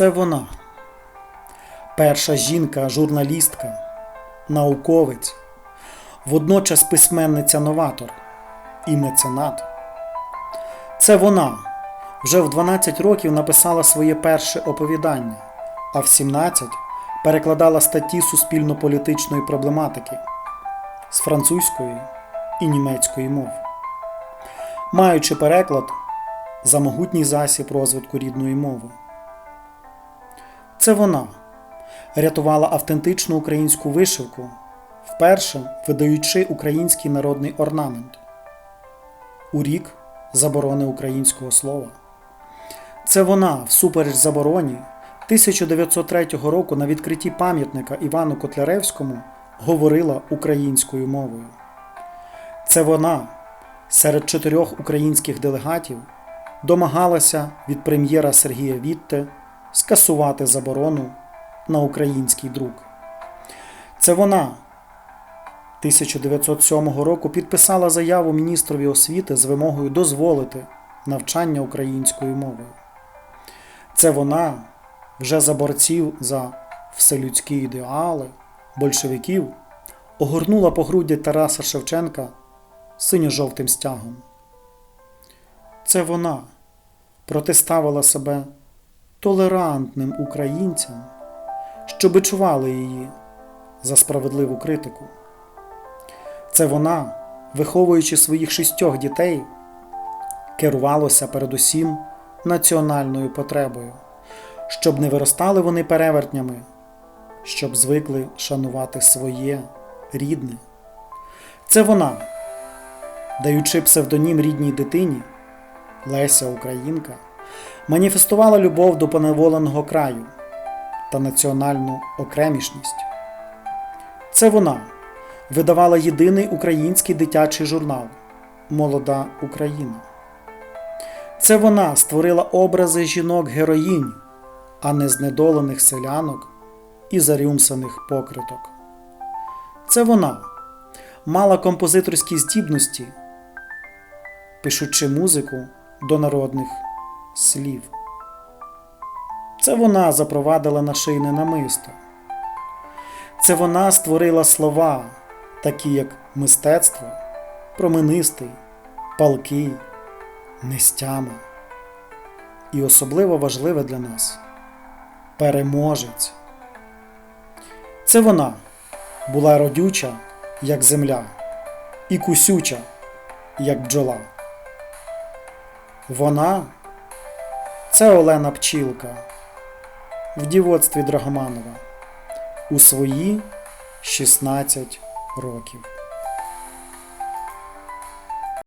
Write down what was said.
Це вона. Перша жінка-журналістка, науковець, водночас письменниця-новатор і меценат. Це вона вже в 12 років написала своє перше оповідання, а в 17 перекладала статті суспільно-політичної проблематики з французької і німецької мов. Маючи переклад за могутній засіб розвитку рідної мови. Це вона рятувала автентичну українську вишивку, вперше видаючи український народний орнамент у рік заборони українського слова. Це вона, всупереч забороні, 1903 року на відкритті пам'ятника Івану Котляревському говорила українською мовою. Це вона серед чотирьох українських делегатів домагалася від прем'єра Сергія Вітте скасувати заборону на український друк. Це вона 1907 року підписала заяву міністрові освіти з вимогою дозволити навчання українською мовою. Це вона вже за борців за вселюдські ідеали, большевиків огорнула погруддя Тараса Шевченка синьо-жовтим стягом. Це вона протиставила себе толерантним українцям, що бичували її за справедливу критику. Це вона, виховуючи своїх шістьох дітей, керувалося передусім національною потребою, щоб не виростали вони перевертнями, щоб звикли шанувати своє рідне. Це вона, даючи псевдонім рідній дитині, Леся Українка, маніфестувала любов до поневоленого краю та національну окремішність. Це вона видавала єдиний український дитячий журнал Молода Україна. Це вона створила образи жінок-героїнь, а не знедолених селянок і зарюмсаних покриток. Це вона мала композиторські здібності, пишучи музику до народних слів. Це вона запровадила нашийне намисто. Це вона створила слова, такі як мистецтво, променистий, палкий, нестяма. І особливо важливе для нас переможець. Це вона була родюча, як земля, і кусюча, як бджола. Вона це Олена Пчілка в дівоцтві Драгоманова у свої 16 років.